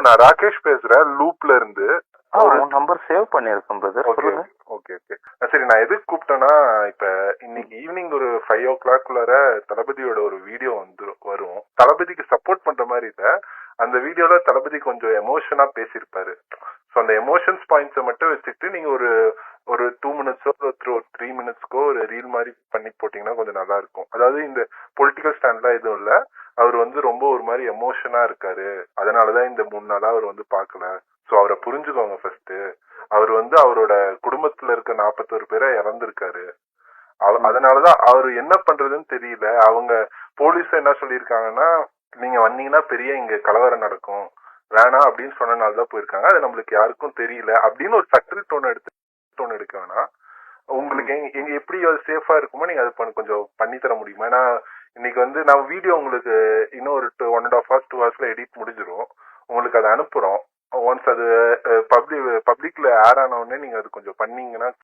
நான் ராகேஷ் பேசுறேன் லூப்ல இருந்து உன் நம்பர் சேவ் பண்ணியிருக்கேன் பிரதர் ஓகே ஓகே ஓகே சரி நான் எதுக்கு கூப்பிட்டேன்னா இப்ப இன்னைக்கு ஈவினிங் ஒரு ஃபைவ் ஓ கிளாக்குள்ளார தளபதியோட ஒரு வீடியோ வந்து வரும். தளபதிக்கு சப்போர்ட் பண்ற மாதிரி இல்ல. அந்த வீடியோல தளபதி கொஞ்சம் எமோஷனா பேசியிருப்பாரு. ஸோ அந்த எமோஷன்ஸ் பாயிண்ட்ஸை மட்டும் வச்சுக்கிட்டு நீங்க ஒரு ஒரு டூ மினிட்ஸோ த்ரூ த்ரீ மினிட்ஸ்க்கோ ஒரு ரீல் மாதிரி பண்ணி போட்டீங்கன்னா கொஞ்சம் நல்லா இருக்கும். அதாவது இந்த பொலிட்டிக்கல் ஸ்டாண்ட்லாம் எதுவும் இல்ல. அவர் வந்து ரொம்ப ஒரு மாதிரி எமோஷனா இருக்காரு. அதனாலதான் இந்த மூணு நாளா அவர் வந்து பார்க்கல. ஸோ அவரை புரிஞ்சுக்கோங்க ஃபர்ஸ்ட் அவர் வந்து அவரோட குடும்பத்துல இருக்க நாற்பத்தோரு பேரை இறந்திருக்காரு. அதனாலதான் அவர் என்ன பண்றதுன்னு தெரியல. அவங்க போலீஸ் என்ன சொல்லியிருக்காங்கன்னா நீங்க வந்தீங்கன்னா பெரிய இங்க கலவரம் நடக்கும். வேணாம் அப்படின்னு சொன்னனால தான் போயிருக்காங்க. அது நம்மளுக்கு யாருக்கும் தெரியல. அப்படின்னு ஒரு சட்டில் டோன் எடுத்து டோன் எடுக்க வேணாம். உங்களுக்கு எங்க எங்க எப்படி அது சேஃபா இருக்குமோ நீங்க அது கொஞ்சம் பண்ணி தர முடியுமா? ஏன்னா இன்னைக்கு வந்து நான் வீடியோ உங்களுக்கு இன்னும் ஒரு one and half hours two ஹவர்ஸ்ல edit முடிஞ்சிடும் உங்களுக்கு அதை அனுப்புறோம். ஒன்ஸ் அது பப்ளிக் பப்ளிக்ல ஏர் ஆன உடனே நீங்க அது கொஞ்சம் பண்ணீங்கன்னா